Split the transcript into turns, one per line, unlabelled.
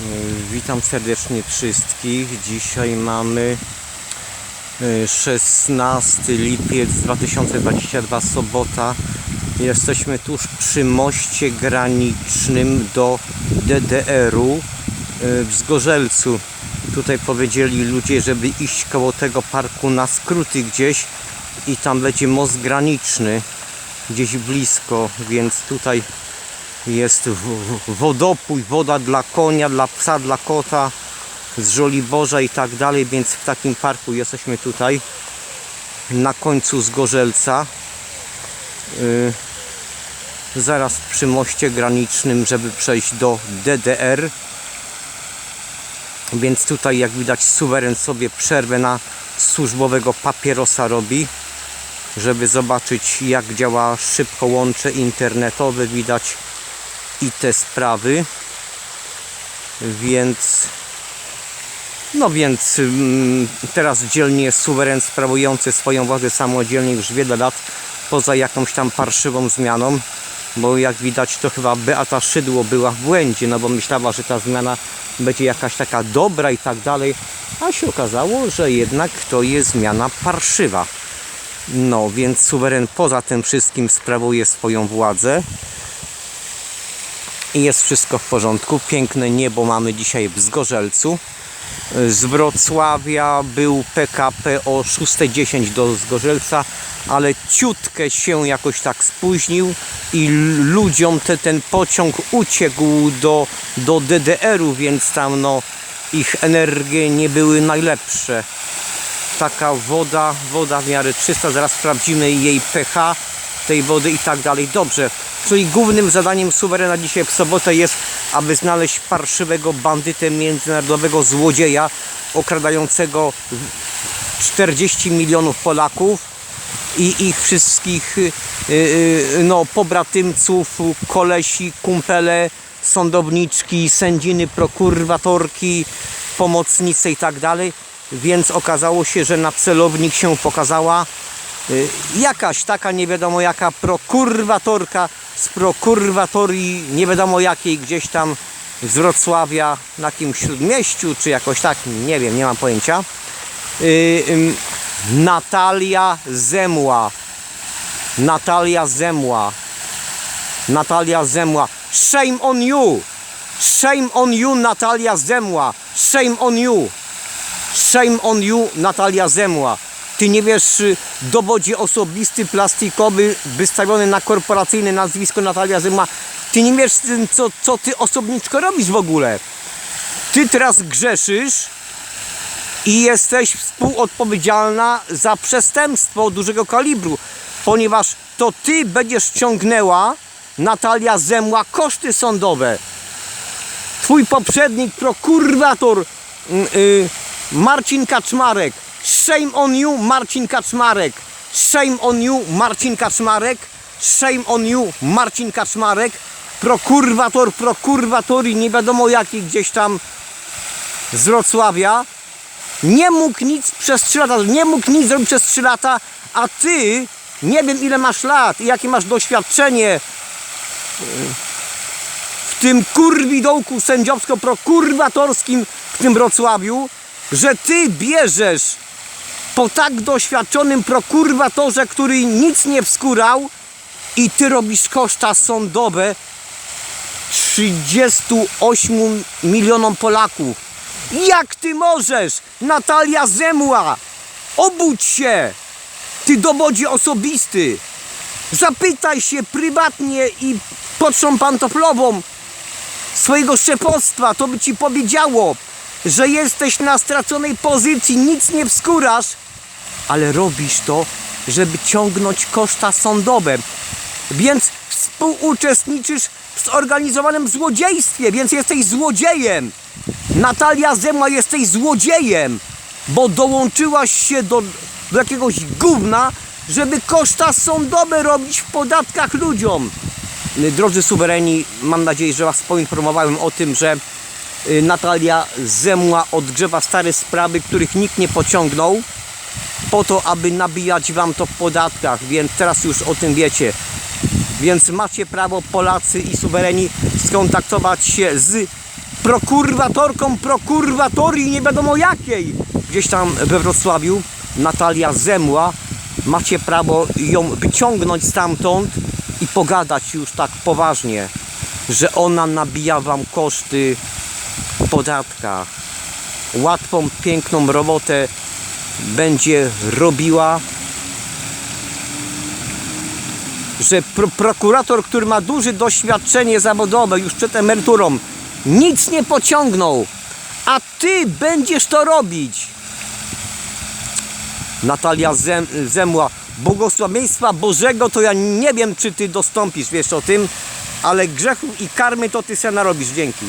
Y, Witam serdecznie wszystkich. Dzisiaj mamy y, 16 lipiec 2022 sobota. Jesteśmy tuż przy moście granicznym do DDR-u y, w Zgorzelcu. Tutaj powiedzieli ludzie, żeby iść koło tego parku na skróty gdzieś i tam będzie most graniczny gdzieś blisko, więc tutaj jest wodopój, woda dla konia, dla psa, dla kota, z Żoliborza i tak dalej, więc w takim parku jesteśmy tutaj na końcu Zgorzelca. Yy, zaraz przy moście granicznym, żeby przejść do DDR. Więc tutaj jak widać suweren sobie przerwę na służbowego papierosa robi żeby zobaczyć jak działa szybko łącze internetowe widać i te sprawy więc no więc mm, teraz dzielnie suweren sprawujący swoją władzę samodzielnie już wiele lat poza jakąś tam parszywą zmianą bo jak widać to chyba Beata Szydło była w błędzie no bo myślała, że ta zmiana będzie jakaś taka dobra i tak dalej a się okazało, że jednak to jest zmiana parszywa no, więc suweren poza tym wszystkim sprawuje swoją władzę. I jest wszystko w porządku. Piękne niebo mamy dzisiaj w Zgorzelcu. Z Wrocławia był PKP o 6.10 do Zgorzelca, ale ciutkę się jakoś tak spóźnił i ludziom te, ten pociąg uciekł do, do DDR-u, więc tam no, ich energie nie były najlepsze taka woda, woda w miarę czysta, zaraz sprawdzimy jej pH tej wody i tak dalej. Dobrze, czyli głównym zadaniem suwerena dzisiaj w sobotę jest, aby znaleźć parszywego bandytę międzynarodowego złodzieja okradającego 40 milionów Polaków i ich wszystkich y, y, no, pobratymców, kolesi, kumpele, sądowniczki, sędziny, prokuratorki, pomocnice i tak dalej. Więc okazało się, że na celownik się pokazała y, jakaś taka nie wiadomo jaka prokuratorka z prokuratorii nie wiadomo jakiej gdzieś tam z Wrocławia na jakimś śródmieściu czy jakoś tak, nie wiem, nie mam pojęcia. Y, Natalia Zemła. Natalia Zemła. Natalia Zemła. Shame on you! Shame on you, Natalia Zemła. Shame on you. Shame on you, Natalia Zemła. Ty nie wiesz, y, dowodzi osobisty, plastikowy, wystawiony na korporacyjne nazwisko Natalia Zemła. Ty nie wiesz, y, co, co ty osobniczko robisz w ogóle. Ty teraz grzeszysz i jesteś współodpowiedzialna za przestępstwo dużego kalibru, ponieważ to ty będziesz ciągnęła, Natalia Zemła, koszty sądowe. Twój poprzednik, prokurator mm, y, Marcin Kaczmarek. Shame on you, Marcin Kaczmarek. Shame on you, Marcin Kaczmarek. Shame on you, Marcin Kaczmarek. Prokurator, prokuratorii, nie wiadomo jaki gdzieś tam z Wrocławia. Nie mógł nic przez 3 lata, nie mógł nic zrobić przez 3 lata, a ty nie wiem ile masz lat i jakie masz doświadczenie w tym kurwidołku sędziowsko-prokuratorskim w tym Wrocławiu, że ty bierzesz po tak doświadczonym prokuratorze, który nic nie wskurał i ty robisz koszta sądowe 38 milionom Polaków. Jak ty możesz? Natalia Zemła! Obudź się! Ty dowodzi osobisty! Zapytaj się prywatnie i pod szą pantoflową swojego szefostwa, to by ci powiedziało, że jesteś na straconej pozycji, nic nie wskurasz, ale robisz to, żeby ciągnąć koszta sądowe. Więc współuczestniczysz w zorganizowanym złodziejstwie, więc jesteś złodziejem. Natalia Zemła, jesteś złodziejem, bo dołączyłaś się do, do jakiegoś gówna, żeby koszta sądowe robić w podatkach ludziom. Drodzy suwereni, mam nadzieję, że Was poinformowałem o tym, że y, Natalia Zemła odgrzewa stare sprawy, których nikt nie pociągnął po to, aby nabijać Wam to w podatkach, więc teraz już o tym wiecie. Więc macie prawo Polacy i suwereni skontaktować się z prokurwatorką prokurwatorii nie wiadomo jakiej. Gdzieś tam we Wrocławiu Natalia Zemła. Macie prawo ją wyciągnąć stamtąd i pogadać już tak poważnie, że ona nabija wam koszty w podatkach. Łatwą, piękną robotę będzie robiła że pro, prokurator, który ma duże doświadczenie zawodowe już przed emeryturą, nic nie pociągnął, a ty będziesz to robić. Natalia Zem, Zemła, błogosławieństwa Bożego to ja nie wiem, czy ty dostąpisz, wiesz o tym, ale grzechu i karmy to ty se narobisz. Dzięki.